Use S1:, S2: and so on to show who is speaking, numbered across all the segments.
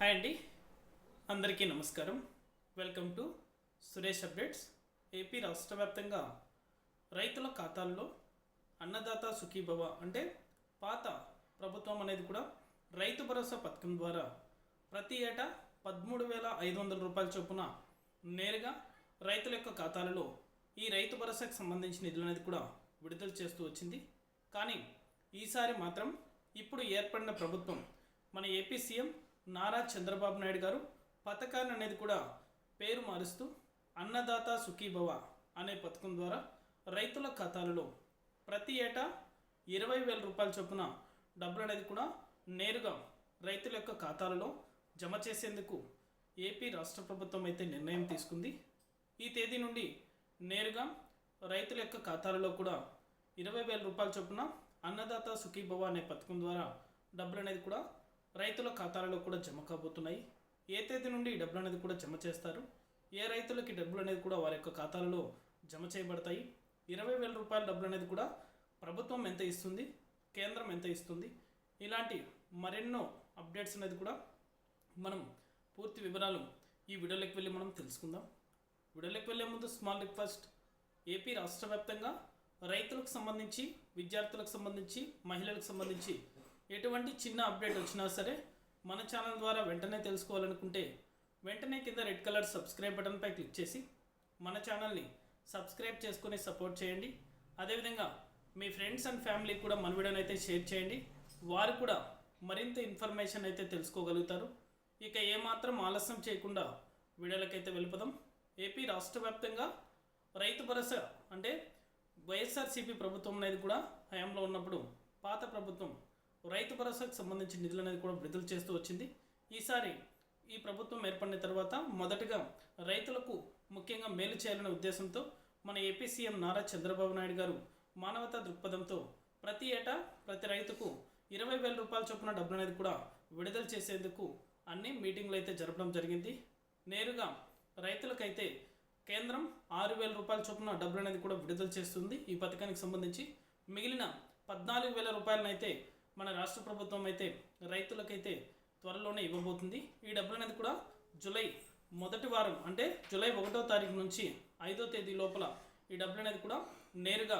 S1: Hi అండి. అందరికీ నమస్కారం. Welcome to Suresh updates. AP రాష్ట్ర వ్యాప్తంగా రైతుల ఖాతాల్లో అన్నదాత సుఖీభవ అంటే పాత ప్రభుత్వం అనేది కూడా రైతు భరోసా పథకం ద్వారా ప్రతి ఏటా పదమూడు వేల ఐదు వందల రూపాయల చొప్పున నేరుగా రైతుల యొక్క ఖాతాలలో ఈ రైతు భరోసాకు సంబంధించిన నిధులు అనేది కూడా విడుదల చేస్తూ వచ్చింది. కానీ ఈసారి మాత్రం ఇప్పుడు ఏర్పడిన ప్రభుత్వం మన ఏపీ సీఎం నారా చంద్రబాబు నాయుడు గారు పథకాన్ని అనేది కూడా పేరు మారుస్తూ అన్నదాత సుఖీభవ అనే పథకం ద్వారా రైతుల ఖాతాలలో ప్రతి ఏటా ఇరవై వేల రూపాయల చొప్పున డబ్బులు అనేది కూడా నేరుగా రైతుల యొక్క ఖాతాలలో జమ చేసేందుకు ఏపీ రాష్ట్ర ప్రభుత్వం అయితే నిర్ణయం తీసుకుంది. ఈ తేదీ నుండి నేరుగా రైతుల యొక్క ఖాతాలలో కూడా ఇరవై వేల రూపాయల చొప్పున అన్నదాత సుఖీభవ అనే పథకం ద్వారా డబ్బులు అనేది కూడా రైతుల ఖాతాలలో కూడా జమ కాబోతున్నాయి. ఏ తేదీ నుండి డబ్బులు అనేది కూడా జమ చేస్తారు? ఏ రైతులకి డబ్బులు అనేది కూడా వారి యొక్క ఖాతాలలో జమ చేయబడతాయి? ఇరవై వేల రూపాయల డబ్బులు అనేది కూడా ప్రభుత్వం ఎంత ఇస్తుంది? కేంద్రం ఎంత ఇస్తుంది? ఇలాంటి మరెన్నో అప్డేట్స్ అనేది కూడా మనం పూర్తి వివరాలు ఈ వీడియోలోకి వెళ్ళి మనం తెలుసుకుందాం. వీడియోలోకి వెళ్ళే ముందు స్మాల్ రిక్వెస్ట్. ఏపీ రాష్ట్ర వ్యాప్తంగా రైతులకు సంబంధించి విద్యార్థులకు సంబంధించి మహిళలకు సంబంధించి ఎటువంటి చిన్న అప్డేట్ వచ్చినా సరే మన ఛానల్ ద్వారా వెంటనే తెలుసుకోవాలనుకుంటే వెంటనే కింద రెడ్ కలర్ సబ్స్క్రైబ్ బటన్పై క్లిక్ చేసి మన ఛానల్ని సబ్స్క్రైబ్ చేసుకుని సపోర్ట్ చేయండి. అదేవిధంగా మీ ఫ్రెండ్స్ అండ్ ఫ్యామిలీకి కూడా మన వీడియోని అయితే షేర్ చేయండి. వారు కూడా మరింత ఇన్ఫర్మేషన్ అయితే తెలుసుకోగలుగుతారు. ఇక ఏమాత్రం ఆలస్యం చేయకుండా వీడియోలకైతే వెళ్ళిపోదాం. ఏపీ రాష్ట్ర వ్యాప్తంగా రైతు భరోసా అంటే వైఎస్ఆర్సీపీ ప్రభుత్వం అనేది కూడా హయాంలో ఉన్నప్పుడు పాత ప్రభుత్వం రైతు భరోసాకు సంబంధించిన నిధులు అనేది కూడా విడుదల చేస్తూ వచ్చింది. ఈసారి ఈ ప్రభుత్వం ఏర్పడిన తర్వాత మొదటగా రైతులకు ముఖ్యంగా మేలు చేయాలనే ఉద్దేశంతో మన ఏపీ సీఎం నారా చంద్రబాబు నాయుడు గారు మానవతా దృక్పథంతో ప్రతి ఏటా ప్రతి రైతుకు ఇరవై వేల రూపాయల చొప్పున డబ్బులు అనేది కూడా విడుదల చేసేందుకు అన్ని మీటింగ్లు అయితే జరపడం జరిగింది. నేరుగా రైతులకైతే కేంద్రం ఆరు వేల రూపాయల చొప్పున డబ్బులు అనేది కూడా విడుదల చేస్తుంది. ఈ పథకానికి సంబంధించి మిగిలిన పద్నాలుగు వేల రూపాయలనైతే మన రాష్ట్ర ప్రభుత్వం అయితే రైతులకైతే త్వరలోనే ఇవ్వబోతుంది. ఈ డబ్బులు అనేది కూడా జూలై మొదటి వారం అంటే జూలై ఒకటో తారీఖు నుంచి ఐదో తేదీ లోపల ఈ డబ్బులు అనేది కూడా నేరుగా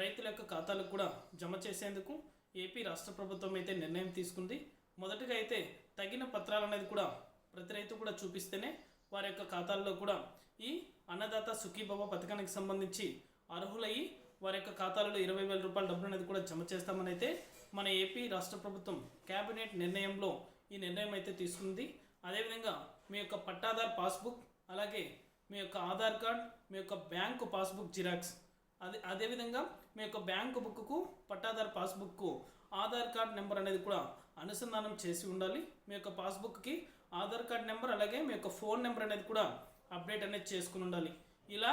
S1: రైతుల యొక్క ఖాతాలకు కూడా జమ చేసేందుకు ఏపీ రాష్ట్ర ప్రభుత్వం అయితే నిర్ణయం తీసుకుంది. మొదటగా అయితే తగిన పత్రాలు అనేది కూడా ప్రతి రైతు కూడా చూపిస్తేనే వారి యొక్క ఖాతాల్లో కూడా ఈ అన్నదాత సుఖీభవ పథకానికి సంబంధించి అర్హులయ్యి వారి యొక్క ఖాతాలలో ఇరవై వేల రూపాయల డబ్బులు అనేది కూడా జమ చేస్తామని అయితే మన ఏపీ రాష్ట్ర ప్రభుత్వం కేబినెట్ నిర్ణయంలో ఈ నిర్ణయం అయితే తీసుకుంది. అదేవిధంగా మీ యొక్క పట్టాదార్ పాస్బుక్ అలాగే మీ యొక్క ఆధార్ కార్డ్ మీ యొక్క బ్యాంకు పాస్బుక్ జిరాక్స్. అదే అదేవిధంగా మీ యొక్క bank book pattadar passbook Aadhaar card number అనేది కూడా అనుసంధానం చేసి ఉండాలి. మీ యొక్క పాస్బుక్కి ఆధార్ కార్డ్ నెంబర్ అలాగే మీ యొక్క ఫోన్ నెంబర్ అనేది కూడా అప్డేట్ అనేది చేసుకుని ఉండాలి. ఇలా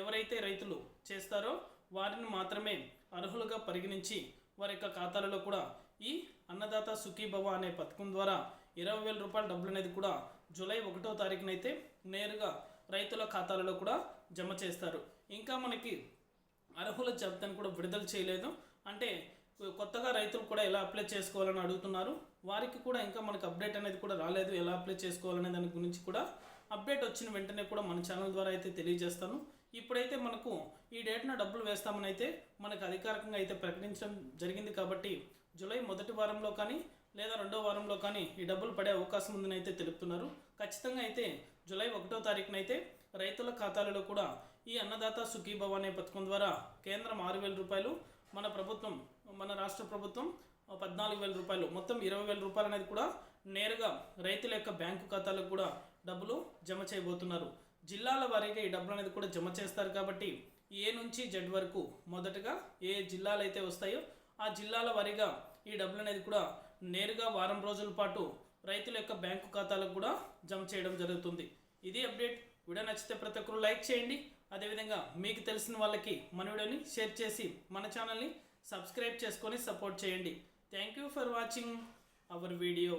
S1: ఎవరైతే రైతులు చేస్తారో వారిని మాత్రమే అర్హులుగా పరిగణించి వారి యొక్క ఖాతాలలో కూడా ఈ అన్నదాత సుఖీభవ అనే పథకం ద్వారా ఇరవై వేల రూపాయల డబ్బులు అనేది కూడా జూలై ఒకటో తారీఖునైతే నేరుగా రైతుల ఖాతాలలో కూడా జమ చేస్తారు. ఇంకా మనకి అర్హుల జాబితాను కూడా విడుదల చేయలేదు. అంటే కొత్తగా రైతులు కూడా ఎలా అప్లై చేసుకోవాలని అడుగుతున్నారు. వారికి కూడా ఇంకా మనకు అప్డేట్ అనేది కూడా రాలేదు. ఎలా అప్లై చేసుకోవాలనే దాని గురించి కూడా అప్డేట్ వచ్చిన వెంటనే కూడా మన ఛానల్ ద్వారా అయితే తెలియజేస్తాను. ఇప్పుడైతే మనకు ఈ డేట్న డబ్బులు వేస్తామని అయితే మనకు అధికారికంగా అయితే ప్రకటించడం జరిగింది కాబట్టి జూలై మొదటి వారంలో కానీ లేదా రెండో వారంలో కానీ ఈ డబ్బులు పడే అవకాశం ఉందని అయితే తెలుపుతున్నారు. ఖచ్చితంగా అయితే జూలై ఒకటో తారీఖున అయితే రైతుల ఖాతాలలో కూడా ఈ అన్నదాత సుఖీభవ అనే పథకం ద్వారా కేంద్రం ఆరు వేల రూపాయలు మన ప్రభుత్వం మన రాష్ట్ర ప్రభుత్వం పద్నాలుగు వేల రూపాయలు మొత్తం ఇరవై వేల రూపాయలు అనేది కూడా నేరుగా రైతుల యొక్క బ్యాంకు ఖాతాలకు కూడా డబ్బులు జమ చేయబోతున్నారు. జిల్లాల వారీగా ఈ డబ్బులు అనేది కూడా జమ చేస్తారు కాబట్టి ఏ నుంచి జెడ్ వరకు మొదటగా ఏ జిల్లాలు అయితే వస్తాయో ఆ జిల్లాల వారీగా ఈ డబ్బులు అనేది కూడా నేరుగా వారం రోజుల పాటు రైతుల యొక్క బ్యాంకు ఖాతాలకు కూడా జమ చేయడం జరుగుతుంది. ఇది అప్డేట్. వీడియో నచ్చితే ప్రతి ఒక్కరు లైక్ చేయండి. అదేవిధంగా మీకు తెలిసిన వాళ్ళకి మన వీడియోని షేర్ చేసి మన ఛానల్ని సబ్స్క్రైబ్ చేసుకొని సపోర్ట్ చేయండి. Thank you for watching our video.